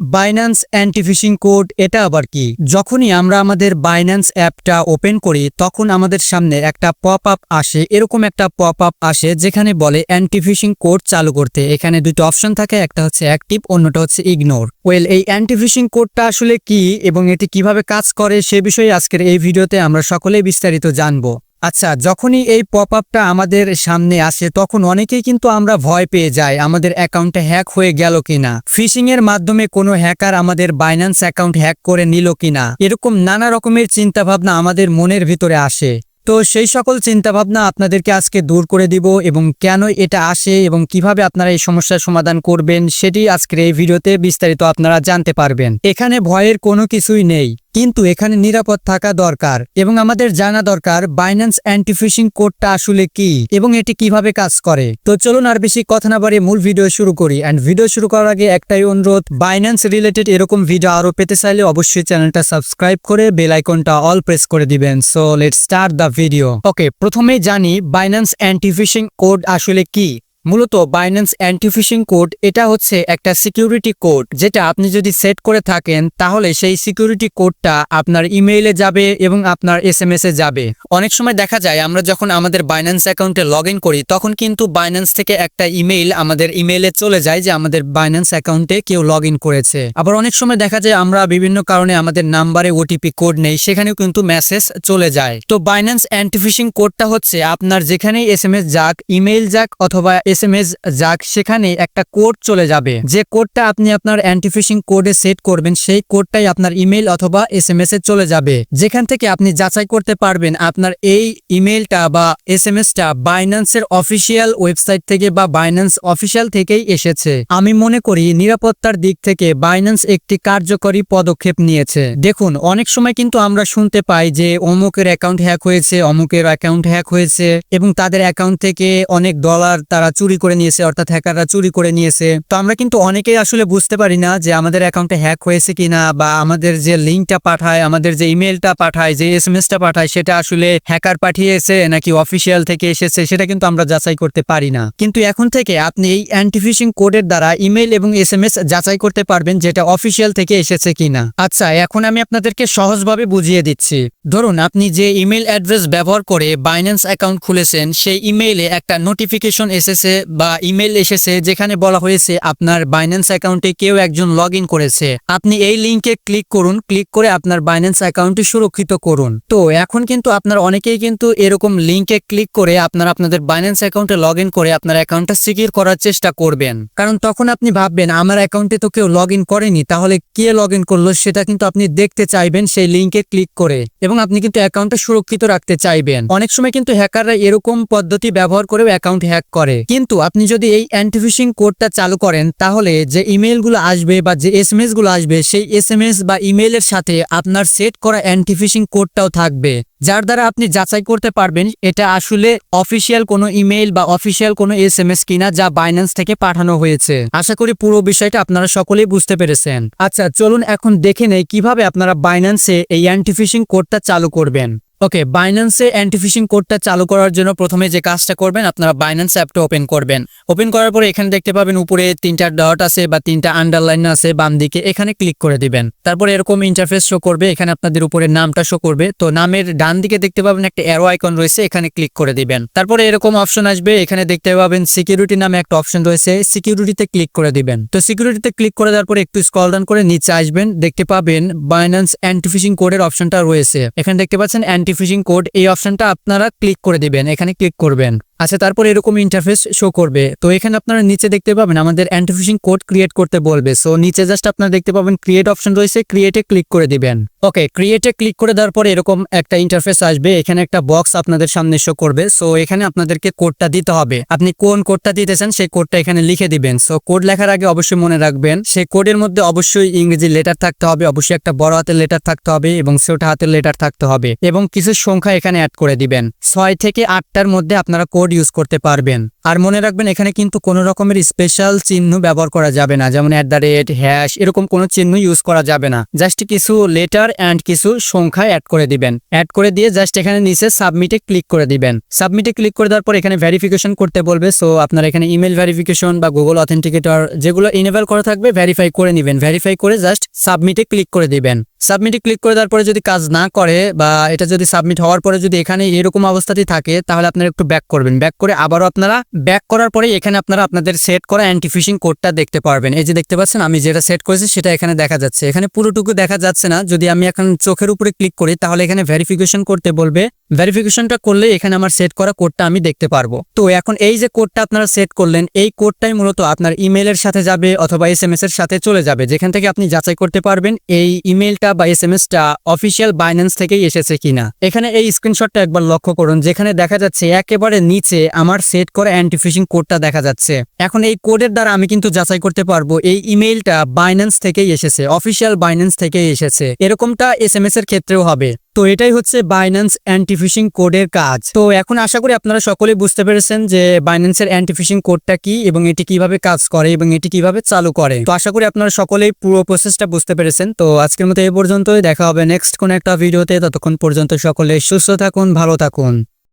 Binance anti fishing code এটা আবার কি? যখনই আমরা আমাদের বাইন্যান্স অ্যাপটা ওপেন করি, তখন আমাদের সামনে একটা পপ আপ আসে। এরকম একটা পপ আপ আসে যেখানে বলে অ্যান্টি ফিশিং কোড চালু করতে। এখানে দুটো অপশন থাকে, একটা হচ্ছে অ্যাক্টিভ অন্যটা হচ্ছে ইগনোর ওয়েল এই অ্যান্টি ফিশিং কোডটা আসলে কি এবং এটি কীভাবে কাজ করে সে বিষয়ে আজকের এই ভিডিওতে আমরা সকলেই বিস্তারিত জানব। আচ্ছা যখনই এই পপ আপটা আমাদের সামনে আসে, তখন অনেকেই কিন্তু আমরা ভয় পেয়ে যাই আমাদের অ্যাকাউন্টে হ্যাক হয়ে গেল কিনা ফিশিং এর মাধ্যমে কোনো হ্যাকার আমাদের বাইন্যান্স অ্যাকাউন্ট হ্যাক করে নিল কিনা, এরকম নানা রকমের চিন্তা ভাবনা আমাদের মনের ভিতরে আসে। তো সেই সকল চিন্তাভাবনা আপনাদেরকে আজকে দূর করে দিব এবং কেন এটা আসে এবং কীভাবে আপনারা এই সমস্যার সমাধান করবেন, সেটি আজকের এই ভিডিওতে বিস্তারিত আপনারা জানতে পারবেন। এখানে ভয়ের কোনো কিছুই নেই। কিন্তু এখানে নিরাপদ থাকা দরকার এবং আমাদের জানা দরকার বাইন্যান্স অ্যান্টি ফিশিং কোডটা আসলে কি এবং এটি কীভাবে কাজ করে। তো চলুন আর বেশি কথা না বাড়িয়ে মূল ভিডিও শুরু করি। অ্যান্ড ভিডিও শুরু করার আগে একটাই অনুরোধ বাইন্যান্স রিলেটেড এরকম ভিডিও আরও পেতে চাইলে অবশ্যই চ্যানেলটা সাবস্ক্রাইব করে বেল আইকনটা অল প্রেস করে দিবেন। So let start the video okay প্রথমেই জানি বাইন্যান্স অ্যান্টি ফিশিং কোড আসলে কি। মূলত বাইন্যান্স অ্যান্টিফিশিং কোড এটা হচ্ছে একটা সিকিউরিটি কোড যেটা আপনি যদি সেট করে থাকেন তাহলে সেই সিকিউরিটি কোডটা আপনার ইমেইলে যাবে এবং আপনার এস এম এ যাবে। অনেক সময় দেখা যায় আমরা যখন আমাদের বাইন্যান্স অ্যাকাউন্টে লগ করি তখন কিন্তু বাইন্যান্স থেকে একটা ইমেইল আমাদের ইমেইলে চলে যায় যে আমাদের বাইন্যান্স অ্যাকাউন্টে কেউ লগ করেছে। আবার অনেক সময় দেখা যায় আমরা বিভিন্ন কারণে আমাদের নাম্বারে ওটিপি কোড নেই, সেখানেও কিন্তু মেসেজ চলে যায়। তো বাইন্যান্স অ্যান্টিফিশিং কোডটা হচ্ছে আপনার যেখানেই এস এম এস যাক ইমেইল যাক অথবা এস এম এস যাক, সেখানে একটা কোড চলে যাবে। যে কোডটা আপনি আপনার অ্যান্টিফিশিং কোডে সেট করবেন, সেই কোডটাই আপনার ইমেইল অথবা এস এম এস এ চলে যাবে। যেখান থেকে আপনি যাচাই করতে পারবেন আপনার এই ইমেইলটা বা এস এম এসটা বাইন্যান্সের অফিসিয়াল ওয়েবসাইট থেকে বা বাইন্যান্স অফিসিয়াল থেকেই এসেছে। আমি মনে করি নিরাপত্তার দিক থেকে বাইন্যান্স একটি কার্যকরী পদক্ষেপ নিয়েছে। দেখুন, অনেক সময় কিন্তু আমরা শুনতে পাই যে অমুকের অ্যাকাউন্ট হ্যাক হয়েছে, অমুকের অ্যাকাউন্ট হ্যাক হয়েছে এবং তাদের অ্যাকাউন্ট থেকে অনেক ডলার তারা চুরি করে নিয়েছে, অর্থাৎ হ্যাকাররা চুরি করে নিয়েছে। তো আমরা কিন্তু অনেকেই আসলে বুঝতে পারি না যে আমাদের অ্যাকাউন্টে হ্যাক হয়েছে কিনা বা আমাদের যে লিঙ্কটা পাঠায়, আমাদের যে ইমেলটা পাঠায়, যে এস এম এসটা পাঠায়, সেটা আসলে হ্যাকার পাঠিয়েছে নাকি অফিসিয়াল থেকে এসেছে, সেটা কিন্তু আমরা যাচাই করতে পারি না। কিন্তু এখন থেকে আপনি এই অ্যান্টিফিশিং কোডের দ্বারা ইমেল এবং এস এম এস যাচাই করতে পারবেন যেটা অফিসিয়াল থেকে এসেছে কিনা। আচ্ছা এখন আমি আপনাদেরকে সহজভাবে বুঝিয়ে দিচ্ছি। ধরুন, আপনি যে ইমেল অ্যাড্রেস ব্যবহার করে বাইন্যান্স অ্যাকাউন্ট খুলেছেন, সেই ইমেইলে একটা নোটিফিকেশন এসেছে বা ইমেল এসেছে যেখানে বলা হয়েছে আপনার বাইন্যান্স অ্যাকাউন্টে কেউ একজন লগ করেছে। আপনি এই লিঙ্কে ক্লিক করুন ক্লিক করে আপনার বাইন্যান্স অ্যাকাউন্টটি সুরক্ষিত করুন। তো এখন কিন্তু আপনার অনেকেই কিন্তু এরকম লিঙ্কে ক্লিক করে আপনার, আপনাদের বাইন্যান্স অ্যাকাউন্টে লগ করে আপনার অ্যাকাউন্টটা সিকিউর করার চেষ্টা করবেন। কারণ তখন আপনি ভাববেন, আমার অ্যাকাউন্টে তো কেউ লগ করেনি, তাহলে কে লগ করল সেটা কিন্তু আপনি দেখতে চাইবেন সেই লিঙ্কে ক্লিক করে এবং আপনি কিন্তু অ্যাকাউন্টটা সুরক্ষিত রাখতে চাইবেন। অনেক সময় কিন্তু হ্যাকাররা এরকম পদ্ধতি ব্যবহার করেও অ্যাকাউন্ট হ্যাক করে। কিন্তু আপনি যদি এই অ্যান্টিফিশিং কোডটা চালু করেন, তাহলে যে ইমেলগুলো আসবে বা যে এস এমগুলো আসবে, সেই এস বা ইমেইলের সাথে আপনার সেট করা অ্যান্টিফিশিং কোডটাও থাকবে। যার দ্বারা আপনি যাচাই করতে পারবেন এটা আসলে অফিসিয়াল কোনো ইমেইল বা অফিসিয়াল কোনো এস এম এস কিনা যা বাইন্যান্স থেকে পাঠানো হয়েছে। আশা করি পুরো বিষয়টা আপনারা সকলেই বুঝতে পেরেছেন। আচ্ছা চলুন এখন দেখে নেই কীভাবে আপনারা বাইন্যান্সে এই অ্যান্টিফিশিং কোডটা চালু করবেন। ওকে বাইন্যান্সে অ্যান্টিফিশিং কোডটা চালু করার জন্য প্রথমে যে কাজটা করবেন, আপনারা বাইন্যান্স অ্যাপটা ওপেন করবেন। ওপেন করার পরে এখানে দেখতে পাবেন উপরে তিনটা ডট আছে বা তিনটা আন্ডারলাইন আছে, বাম দিকে এখানে ক্লিক করে দিবেন। তারপর এরকম ইন্টারফেস শো করবে, এখানে আপনাদের উপরে নামটা শো করবে। তো নামের ডান দিকে দেখতে পাবেন একটা অ্যারো আইকন রয়েছে, এখানে ক্লিক করে দিবেন। তারপরে এরকম অপশন আসবে, এখানে দেখতে পাবেন সিকিউরিটি নামে একটা অপশন রয়েছে সিকিউরিটিতে ক্লিক করে দিবেন। তো সিকিউরিটিতে ক্লিক করে দেওয়ার পরে একটু স্কল ডাউন করে নিচে আসবেন, দেখতে পাবেন বাইন্যান্স অ্যান্টিফিশিং কোডের অপশনটা রয়েছে। এখানে দেখতে পাচ্ছেন অ্যান্টিফিশিং কোড এই অপশনটা আপনারা ক্লিক করে দিবেন। এখানে ক্লিক করবেন। আচ্ছা তারপর এরকম ইন্টারফেস শো করবে। তো এখানে আপনারা নিচে দেখতে পাবেন আমাদের অ্যান্টিফিশিং কোড ক্রিয়েট করতে বলবে। সো নিচে জাস্ট আপনারা দেখতে পাবেন ক্রিয়েট অপশন রয়েছে ক্রিয়েটে ক্লিক করে দিবেন। ওকে ক্রিয়েটে ক্লিক করে দেওয়ার পরে এরকম একটা ইন্টারফেস আসবে। এখানে একটা বক্স আপনাদের সামনে শো করবে। সো এখানে আপনাদেরকে কোডটা দিতে হবে। আপনি কোন কোডটা দিতেছেন, সেই কোডটা এখানে লিখে দিবেন। সো কোড লেখার আগে অবশ্যই মনে রাখবেন, সেই কোডের মধ্যে অবশ্যই ইংরেজি লেটার থাকতে হবে। অবশ্যই একটা বড় হাতের লেটার থাকতে হবে এবং ছোট হাতের লেটার থাকতে হবে এবং কিছু সংখ্যা এখানে অ্যাড করে দিবেন। ছয় থেকে আটটার মধ্যে আপনারা কোড কোড ইউজ করতে পারবেন। আর মনে রাখবেন, এখানে কিন্তু কোনো রকমের স্পেশাল চিহ্ন ব্যবহার করা যাবে না। যেমন অ্যাট দ্য রেট হ্যাশ এরকম কোনো চিহ্ন ইউজ করা যাবে না। জাস্ট কিছু লেটার অ্যান্ড কিছু সংখ্যা অ্যাড করে দিবেন। অ্যাড করে দিয়ে জাস্ট এখানে নিচে সাবমিটে ক্লিক করে দিবেন। সাবমিটে ক্লিক করে দেওয়ার পর এখানে ভেরিফিকেশন করতে বলবে। সো আপনার এখানে ইমেল ভেরিফিকেশন বা গুগল অথেন্টিকেটর যেগুলো ইনেবল করা থাকবে ভেরিফাই করে নেবেন। ভেরিফাই করে জাস্ট সাবমিটে ক্লিক করে দিবেন। সাবমিটে ক্লিক করে দেওয়ার পরে যদি কাজ না করে বা এটা যদি সাবমিট হওয়ার পরে যদি এখানে এরকম অবস্থাটি থাকে, তাহলে আপনারা একটু ব্যাক করবেন। ব্যাক করে আবারও আপনারা ব্যাক করার পরে এখানে আপনারা আপনাদের সেট করা অ্যান্টি ফিশিং কোডটা দেখতে পারবেন। এই যে দেখতে পাচ্ছেন, আমি যেটা সেট করেছি সেটা এখানে দেখা যাচ্ছে। এখানে পুরোটুকু দেখা যাচ্ছে না। যদি আমি এখন চোখের উপরে ক্লিক করি, তাহলে এখানে ভেরিফিকেশন করতে বলবে ভেরিফিকেশনটা করলে এখানে আমার সেট করা কোডটা আমি দেখতে পারব। তো এখন এই যে কোডটা আপনারা সেট করলেন, এই কোডটাই মূলত আপনার ইমেলের সাথে যাবে অথবা এস এর সাথে চলে যাবে। যেখান থেকে আপনি যাচাই করতে পারবেন, এই ইমেলটা বা এস এম এসটা অফিসিয়াল বাইন্যান্স থেকেই এসেছে কিনা? এখানে এই স্ক্রিনশটটা একবার লক্ষ্য করুন, যেখানে দেখা যাচ্ছে একেবারে নিচে আমার সেট করা অ্যান্টি ফিশিং কোডটা দেখা যাচ্ছে। এখন এই কোডের দ্বারা আমি কিন্তু যাচাই করতে পারব, এই ইমেইলটা বাইন্যান্স থেকেই এসেছে অফিসিয়াল বাইন্যান্স থেকেই এসেছে। এরকমটা এস এম এস এর ক্ষেত্রেও হবে। তো এটাই হচ্ছে বাইন্যান্স অ্যান্টি ফিশিং কোডের কাজ। তো এখন আশা করি আপনারা সকলে বুঝতে পেরেছেন যে বাইন্যান্সের অ্যান্টি ফিশিং কোডটা কি এবং এটি কীভাবে কাজ করে এবং এটি কীভাবে চালু করে। তো আশা করি আপনারা সকলেই পুরো প্রসেসটা বুঝতে পেরেছেন। তো আজকের মতো এই পর্যন্তই। দেখা হবে নেক্সট কোন একটা ভিডিওতে ততক্ষণ পর্যন্ত সকলে সুস্থ থাকুন, ভালো থাকুন।